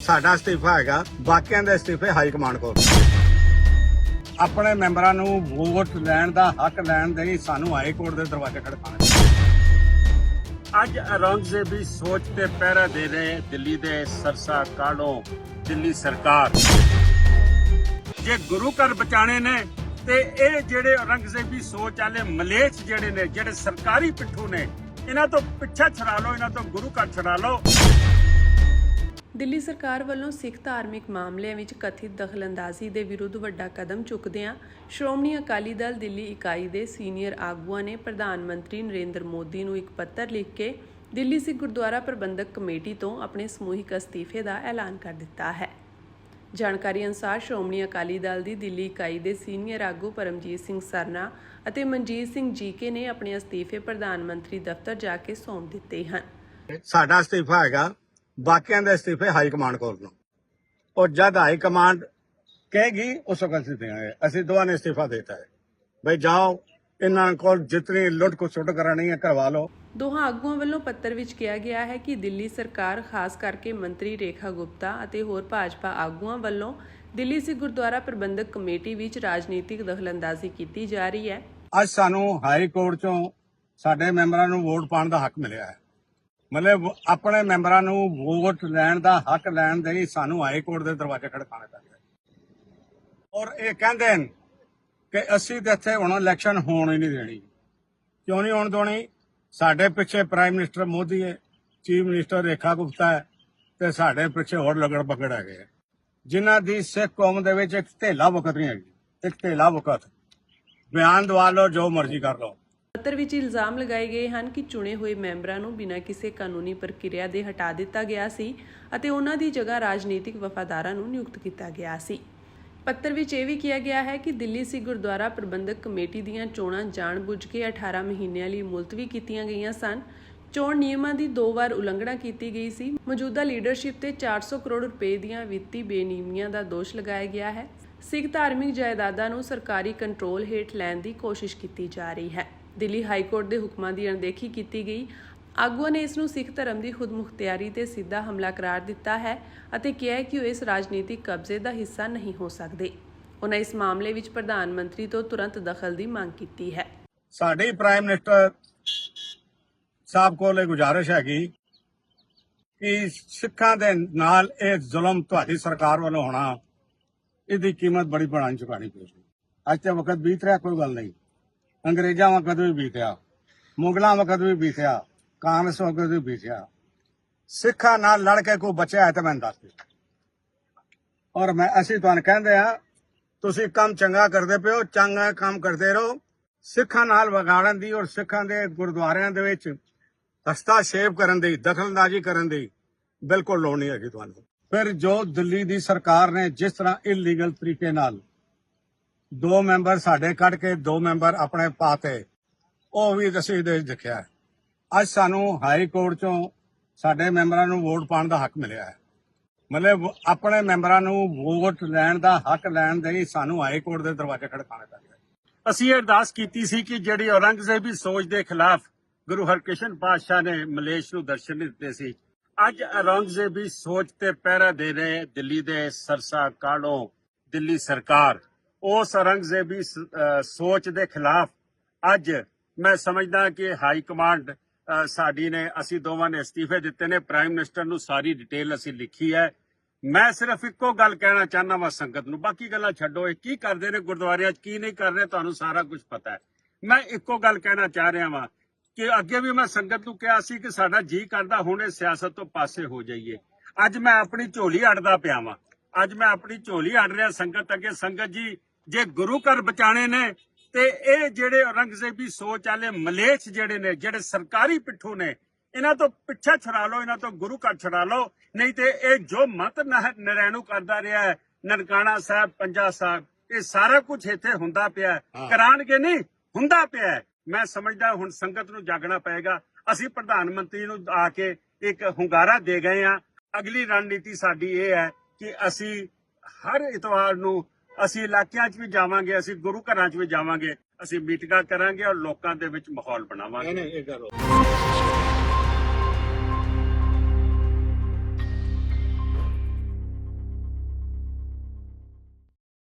ਸਾਡਾ ਅਸਤੀਫਾ ਹੈਗਾ, ਬਾਕੀਆਂ ਦੇ ਅਸਤੀਫੇ ਹਾਈ ਕਮਾਂਡ ਕੋਲ। ਆਪਣੇ ਮੈਂਬਰਾਂ ਨੂੰ ਵੋਟ ਲੈਣ ਦਾ ਹੱਕ ਲੈਣ ਦੇ ਲਈ ਸਾਨੂੰ ਹਾਈ ਕੋਰਟ ਦੇ ਦਰਵਾਜ਼ੇ ਖੜਕਾਉਣੇ ਅੱਜ ਔਰੰਗਜ਼ੇਬੀ ਸੋਚ ਤੇ ਪਹਿਰਾ ਦੇ ਰਹੇ ਦਿੱਲੀ ਦੇ ਸਰਸਾ ਕਾਲੋ ਦਿੱਲੀ ਸਰਕਾਰ। ਜੇ ਗੁਰੂ ਘਰ ਬਚਾਣੇ ਨੇ, ਤੇ ਇਹ ਜਿਹੜੇ ਔਰੰਗਜ਼ੇਬੀ ਸੋਚ ਵਾਲੇ ਮਲੇਚ ਜਿਹੜੇ ਨੇ, ਜਿਹੜੇ ਸਰਕਾਰੀ ਪਿੱਠੂ ਨੇ, ਇਹਨਾਂ ਤੋਂ ਪਿੱਛਾ ਛੁਡਾ ਲਓ, ਇਹਨਾਂ ਤੋਂ ਗੁਰੂ ਘਰ ਛੁਡਾ ਲਓ। ਦਿੱਲੀ ਸਰਕਾਰ ਵੱਲੋਂ ਸਿੱਖ ਧਾਰਮਿਕ ਮਾਮਲਿਆਂ ਵਿੱਚ ਕਥਿਤ ਦਖਲਅੰਦਾਜ਼ੀ ਦੇ ਵਿਰੁੱਧ ਵੱਡਾ ਕਦਮ ਚੁੱਕਦਿਆਂ ਸ਼੍ਰੋਮਣੀ ਅਕਾਲੀ ਦਲ ਦਿੱਲੀ ਇਕਾਈ ਦੇ ਸੀਨੀਅਰ ਆਗੂਆਂ ਨੇ ਪ੍ਰਧਾਨ ਮੰਤਰੀ ਨਰਿੰਦਰ ਮੋਦੀ ਨੂੰ ਇੱਕ ਪੱਤਰ ਲਿਖ ਕੇ ਦਿੱਲੀ ਸਿੱਖ ਗੁਰਦੁਆਰਾ ਪ੍ਰਬੰਧਕ ਕਮੇਟੀ ਤੋਂ ਆਪਣੇ ਸਮੂਹਿਕ ਅਸਤੀਫੇ ਦਾ ਐਲਾਨ ਕਰ ਦਿੱਤਾ ਹੈ। ਜਾਣਕਾਰੀ ਅਨੁਸਾਰ ਸ਼੍ਰੋਮਣੀ ਅਕਾਲੀ ਦਲ ਦੀ ਦਿੱਲੀ ਇਕਾਈ ਦੇ ਸੀਨੀਅਰ ਆਗੂ ਪਰਮਜੀਤ ਸਿੰਘ ਸਰਨਾ ਅਤੇ ਮਨਜੀਤ ਸਿੰਘ ਜੀਕੇ ਨੇ ਆਪਣੇ ਅਸਤੀਫੇ ਪ੍ਰਧਾਨ ਮੰਤਰੀ ਦਫ਼ਤਰ ਜਾ ਕੇ ਸੌਂਪ ਦਿੱਤੇ ਹਨ। ਸਾਡਾ ਅਸਤੀਫਾ ਹੈਗਾ। ਬਾਕੀਆਂ ਦੇ ਅਸਤੀਫੇ ਹਾਈ ਕਮਾਂਡ ਕੋਲ ਨੂੰ। ਔਰ ਜਦ ਹਾਈ ਕਮਾਂਡ ਕਹੇਗੀ ਉਸ ਵਕਤ ਅਸੀਂ ਦੇਵਾਂਗੇ। ਅਸੀਂ ਦੋਵਾਂ ਨੇ ਅਸਤੀਫਾ ਦਿੱਤਾ ਹੈ। ਬਈ ਜਾਓ ਇਹਨਾਂ ਕੋਲ ਜਿਤਨੀ ਲੁੱਟ ਕੋ ਸੁੱਟ ਕਰਾਣੀ ਹੈ ਕਰਵਾ ਲਓ। ਦੋਹਾਂ ਆਗੂਆਂ ਵੱਲੋਂ ਪੱਤਰ ਵਿੱਚ ਕਿਹਾ ਗਿਆ ਹੈ ਕਿ ਦਿੱਲੀ ਸਰਕਾਰ ਖਾਸ ਕਰਕੇ ਮੰਤਰੀ ਰੇਖਾ ਗੁਪਤਾ ਅਤੇ ਹੋਰ ਭਾਜਪਾ ਆਗੂਆਂ ਵੱਲੋਂ ਦਿੱਲੀ ਸਿੱਖ ਗੁਰਦੁਆਰਾ ਪ੍ਰਬੰਧਕ ਕਮੇਟੀ ਵਿੱਚ ਰਾਜਨੀਤਿਕ ਦਖਲਅੰਦਾਜ਼ੀ ਕੀਤੀ ਜਾ ਰਹੀ ਹੈ। ਅੱਜ ਸਾਨੂੰ ਹਾਈ ਕੋਰਟ ਚੋਂ ਸਾਡੇ ਮੈਂਬਰਾਂ ਨੂੰ ਵੋਟ ਪਾਉਣ ਦਾ ਹੱਕ ਮਿਲਿਆ ਹੈ। ਮਤਲਬ ਆਪਣੇ ਮੈਂਬਰਾਂ ਨੂੰ ਵੋਟ ਲੈਣ ਦਾ ਹੱਕ ਲੈਣ ਦੇ ਲਈ ਸਾਨੂੰ ਹਾਈ ਕੋਰਟ ਦੇ ਦਰਵਾਜ਼ੇ ਖੜਕਾਣੇ ਪੈਂਦੇ ਔਰ ਇਹ ਕਹਿੰਦੇ ਨੇ ਕਿ ਅਸੀਂ ਤੇ ਇੱਥੇ ਹੁਣ ਇਲੈਕਸ਼ਨ ਹੋਣ ਹੀ ਨਹੀਂ ਦੇਣੀ। ਕਿਉਂ ਨਹੀਂ ਹੋਣ ਦੇਣੀ? ਸਾਡੇ ਪਿੱਛੇ ਪ੍ਰਾਈਮ ਮਿਨਿਸਟਰ ਮੋਦੀ ਹੈ ਚੀਫ ਮਿਨਿਸਟਰ ਰੇਖਾ ਗੁਪਤਾ ਹੈ ਤੇ ਸਾਡੇ ਪਿੱਛੇ ਹੋਰ ਲਗੜ ਪਕੜ ਹੈਗੇ ਆ, ਜਿਨ੍ਹਾਂ ਦੀ ਸਿੱਖ ਕੌਮ ਦੇ ਵਿੱਚ ਇੱਕ ਢੇਲਾ ਵਕਤ ਨਹੀਂ ਹੈਗੀ ਇੱਕ ਢੇਲਾ ਵਕਤ। ਬਿਆਨ ਦਵਾ ਲਓ ਜੋ ਮਰਜ਼ੀ ਕਰ ਲਓ। ਪੱਤਰ ਵਿੱਚ ਇਲਜ਼ਾਮ ਲਗਾਏ ਗਏ ਹਨ ਕਿ ਚੁਣੇ ਹੋਏ ਮੈਂਬਰਾਂ ਨੂੰ ਬਿਨਾਂ ਕਿਸੇ ਕਾਨੂੰਨੀ ਪ੍ਰਕਿਰਿਆ ਦੇ ਹਟਾ ਦਿੱਤਾ ਗਿਆ ਸੀ ਅਤੇ ਉਹਨਾਂ ਦੀ ਜਗ੍ਹਾ ਰਾਜਨੀਤਿਕ ਵਫਾਦਾਰਾਂ ਨੂੰ ਨਿਯੁਕਤ ਕੀਤਾ ਗਿਆ ਸੀ। ਪੱਤਰ ਵਿੱਚ ਇਹ ਵੀ ਕਿਹਾ ਗਿਆ ਹੈ ਕਿ ਦਿੱਲੀ ਸਿੱਖ ਗੁਰਦੁਆਰਾ ਪ੍ਰਬੰਧਕ ਕਮੇਟੀ ਦੀਆਂ ਚੋਣਾਂ ਜਾਣਬੁੱਝ ਕੇ 18 ਮਹੀਨਿਆਂ ਲਈ ਮੁਲਤਵੀ ਕੀਤੀਆਂ ਗਈਆਂ ਸਨ। ਚੋਣ ਨਿਯਮਾਂ ਦੀ ਦੋ ਵਾਰ ਉਲੰਘਣਾ ਕੀਤੀ ਗਈ ਸੀ। ਮੌਜੂਦਾ ਲੀਡਰਸ਼ਿਪ ਤੇ 400 ਕਰੋੜ ਰੁਪਏ ਦੀਆਂ ਵਿੱਤੀ ਬੇਨੀਮੀਆਂ ਦਾ ਦੋਸ਼ ਲਗਾਇਆ ਗਿਆ ਹੈ। ਸਿੱਖ ਧਾਰਮਿਕ ਜਾਇਦਾਦਾਂ ਨੂੰ ਸਰਕਾਰੀ ਕੰਟਰੋਲ ਹੇਠ ਲੈਣ ਦੀ ਕੋਸ਼ਿਸ਼ ਕੀਤੀ ਜਾ ਰਹੀ ਹੈ। ਦਿੱਲੀ ਹਾਈ ਕੋਰਟ ਦੇ ਹੁਕਮਾਂ ਦੀ ਅਣਦੇਖੀ ਕੀਤੀ ਗਈ। ਆਗੂਆਂ ਨੇ ਇਸ ਨੂੰ ਸਿੱਖ ਧਰਮ ਦੀ ਖੁਦਮੁਖਤਿਆਰੀ ਤੇ ਸਿੱਧਾ ਹਮਲਾ ਕਰਾਰ ਦਿੱਤਾ ਹੈ ਅਤੇ ਕਿਹਾ ਕਿ ਉਹ ਇਸ ਰਾਜਨੀਤਿਕ ਕਬਜ਼ੇ ਦਾ ਹਿੱਸਾ ਨਹੀਂ ਹੋ ਸਕਦੇ। ਉਹਨਾਂ ਇਸ ਮਾਮਲੇ ਵਿੱਚ ਪ੍ਰਧਾਨ ਮੰਤਰੀ ਤੋਂ ਤੁਰੰਤ ਦਖਲ ਦੀ ਮੰਗ ਕੀਤੀ ਹੈ। ਸਾਡੀ ਪ੍ਰਾਈਮ ਮਿਨਿਸਟਰ ਸਾਹਿਬ ਕੋਲ ਗੁਜ਼ਾਰਿਸ਼ ਹੈਗੀ ਕਿ ਸਿੱਖਾਂ ਦੇ ਨਾਲ ਇਹ ਜ਼ੁਲਮ ਤੁਹਾਡੀ ਸਰਕਾਰ ਵੱਲੋਂ ਹੋਣਾ, ਇਹਦੀ ਕੀਮਤ ਬੜੀ ਬਣਾ ਚੁਕਾਣੀ ਪਏਗੀ ਅੱਜ ਤੇ ਵਕਤ ਬੀਤ ਰਿਹਾ, ਕੋਈ ਗੱਲ ਨਹੀਂ। ਅੰਗਰੇਜ਼ਾਂ ਵਕਤ ਵੀ ਬੀਤਿਆ, ਮੁਗਲਾਂ ਵਕਤ ਵੀ ਬੀਤਿਆ, ਕਾਂਗਰਸ ਵਕਤ ਵੀ ਬੀਤਿਆ। ਸਿੱਖਾਂ ਨਾਲ ਲੜ ਕੇ ਕੋਈ ਬਚਿਆ ਹੈ ਤਾਂ ਮੈਨੂੰ ਦੱਸ ਦਿਓ। ਔਰ ਮੈਂ ਅਸੀਂ ਤੁਹਾਨੂੰ ਕਹਿੰਦੇ ਆ ਤੁਸੀਂ ਕੰਮ ਚੰਗਾ ਕਰਦੇ ਪਿਓ ਚੰਗਾ ਕੰਮ ਕਰਦੇ ਰਹੋ। ਸਿੱਖਾਂ ਨਾਲ ਵਿਗਾੜਨ ਦੀ ਔਰ ਸਿੱਖਾਂ ਦੇ ਗੁਰਦੁਆਰਿਆਂ ਦੇ ਵਿੱਚ ਹਸਤਾਸ਼ੇਪ ਕਰਨ ਦੀ, ਦਖਲਅੰਦਾਜ਼ੀ ਕਰਨ ਦੀ ਬਿਲਕੁਲ ਲੋੜ ਨਹੀਂ ਹੈਗੀ ਤੁਹਾਨੂੰ। ਫਿਰ ਜੋ ਦਿੱਲੀ ਦੀ ਸਰਕਾਰ ਨੇ ਜਿਸ ਤਰ੍ਹਾਂ ਇਲੀਗਲ ਤਰੀਕੇ ਨਾਲ ਦੋ ਮੈਂਬਰ ਸਾਡੇ ਕੱਢ ਕੇ ਦੋ ਮੈਂਬਰ ਆਪਣੇ ਪਾਤੇ ਉਹ ਵੀ ਅਸੀਂ ਦੇ ਦੇਖਿਆ ਅੱਜ ਸਾਨੂੰ ਹਾਈ ਕੋਰਟ ਚੋਂ ਸਾਡੇ ਮੈਂਬਰਾਂ ਨੂੰ ਵੋਟ ਪਾਉਣ ਦਾ ਹੱਕ ਮਿਲਿਆ ਹੈ। ਮਤਲਬ ਆਪਣੇ ਮੈਂਬਰਾਂ ਨੂੰ ਵੋਟ ਲੈਣ ਦਾ ਹੱਕ ਲੈਣ ਦੇ ਸਾਨੂੰ ਹਾਈ ਕੋਰਟ ਦੇ ਦਰਵਾਜ਼ੇ ਖੜਕਾਉਣੇ ਪੈਂਦੇ ਅਸੀਂ ਅਰਦਾਸ ਕੀਤੀ ਸੀ ਕਿ ਜਿਹੜੀ ਔਰੰਗਜ਼ੇਬੀ ਸੋਚ ਦੇ ਖਿਲਾਫ ਗੁਰੂ ਹਰਕ੍ਰਿਸ਼ਨ ਪਾਤਸ਼ਾਹ ਨੇ ਮਲੇਸ਼ ਨੂੰ ਦਰਸ਼ਨ ਦਿੱਤੇ ਸੀ, ਅੱਜ ਔਰੰਗਜ਼ੇਬੀ ਸੋਚ ਤੇ ਪਹਿਰਾ ਦੇ ਰਹੇ ਦਿੱਲੀ ਦੇ ਸਰਸਾ ਕਾਲੋ ਦਿੱਲੀ ਸਰਕਾਰ ਉਸ ਔਰੰਗਜ਼ੇਬੀ ਸੋਚ ਦੇ ਖਿਲਾਫ ਅੱਜ ਮੈਂ ਸਮਝਦਾ ਕਿ ਹਾਈ ਕਮਾਂਡ ਸਾਡੀ ਨੇ, ਅਸੀਂ ਦੋਵਾਂ ਨੇ ਅਸਤੀਫੇ ਦਿੱਤੇ ਨੇ, ਪ੍ਰਾਈਮ ਮਿਨਿਸਟਰ ਨੂੰ ਸਾਰੀ ਡਿਟੇਲ ਅਸੀਂ ਲਿਖੀ ਹੈ। ਮੈਂ ਸਿਰਫ ਇੱਕੋ ਗੱਲ ਕਹਿਣਾ ਚਾਹੁੰਦਾ ਵਾਂ ਸੰਗਤ ਨੂੰ, ਬਾਕੀ ਗੱਲਾਂ ਛੱਡੋ, ਇਹ ਕੀ ਕਰਦੇ ਨੇ ਗੁਰਦੁਆਰਿਆਂ 'ਚ, ਕੀ ਨਹੀਂ ਕਰ ਰਹੇ, ਤੁਹਾਨੂੰ ਸਾਰਾ ਕੁਝ ਪਤਾ ਹੈ। ਮੈਂ ਇੱਕੋ ਗੱਲ ਕਹਿਣਾ ਚਾਹ ਰਿਹਾ ਵਾਂ ਕਿ ਅੱਗੇ ਵੀ ਮੈਂ ਸੰਗਤ ਨੂੰ ਕਿਹਾ ਸੀ ਕਿ ਸਾਡਾ ਜੀ ਕਰਦਾ ਹੁਣ ਇਹ ਸਿਆਸਤ ਤੋਂ ਪਾਸੇ ਹੋ ਜਾਈਏ। ਅੱਜ ਮੈਂ ਆਪਣੀ ਝੋਲੀ ਅੜਦਾ ਪਿਆ ਵਾਂ। ਅੱਜ ਮੈਂ ਆਪਣੀ ਝੋਲੀ ਅੜ ਰਿਹਾ ਸੰਗਤ ਅੱਗੇ। ਸੰਗਤ ਜੀ ਜੇ ਗੁਰੂ ਘਰ ਬਚਾਣੇ ਨੇ ਤੇ ਇਹ ਜਿਹੜੇ ਔਰੰਗਜ਼ੇਬੀ ਸੋਚ ਵਾਲੇ ਮਲੇਛ ਜਿਹੜੇ ਨੇ ਜਿਹੜੇ ਸਰਕਾਰੀ ਪਿੱਠੂ ਨੇ ਇਹਨਾਂ ਤੋਂ ਪਿੱਛਾ ਛੁਡਾ ਲਓ ਇਹਨਾਂ ਤੋਂ ਗੁਰੂ ਘਰ ਛੁਡਾ ਲਓ ਨਹੀਂ ਤੇ ਇਹ ਜੋ ਮਤ ਨਰੈਣੂ ਕਰਦਾ ਰਿਹਾ ਹੈ ਨਨਕਾਣਾ ਸਾਹਿਬ ਪੰਜਾ ਸਾਹਿਬ ਇਹ ਸਾਰਾ ਕੁਝ ਇੱਥੇ ਹੁੰਦਾ ਪਿਆ। ਕਰਾਣਗੇ ਨਹੀਂ ਹੁੰਦਾ ਪਿਆ। ਮੈਂ ਸਮਝਦਾ ਹੁਣ ਸੰਗਤ ਨੂੰ ਜਾਗਣਾ ਪਏਗਾ ਅਸੀਂ ਪ੍ਰਧਾਨ ਮੰਤਰੀ ਨੂੰ ਆ ਕੇ ਇੱਕ ਹੁੰਗਾਰਾ ਦੇ ਗਏ ਆ ਅਗਲੀ ਰਣਨੀਤੀ ਸਾਡੀ ਇਹ ਹੈ ਕਿ ਅਸੀਂ ਹਰ ਇਤਵਾਰ ਨੂੰ ਅਸੀਂ ਇਲਾਕਿਆਂ 'ਚ ਵੀ ਜਾਵਾਂਗੇ, ਅਸੀਂ ਗੁਰੂ ਘਰਾਂ 'ਚ ਵੀ ਜਾਵਾਂਗੇ, ਅਸੀਂ ਮੀਟਿੰਗਾਂ ਕਰਾਂਗੇ ਔਰ ਲੋਕਾਂ ਦੇ ਵਿੱਚ ਮਾਹੌਲ ਬਣਾਵਾਂਗੇ। ਨਹੀਂ ਨਹੀਂ, ਇਹ ਕਰੋ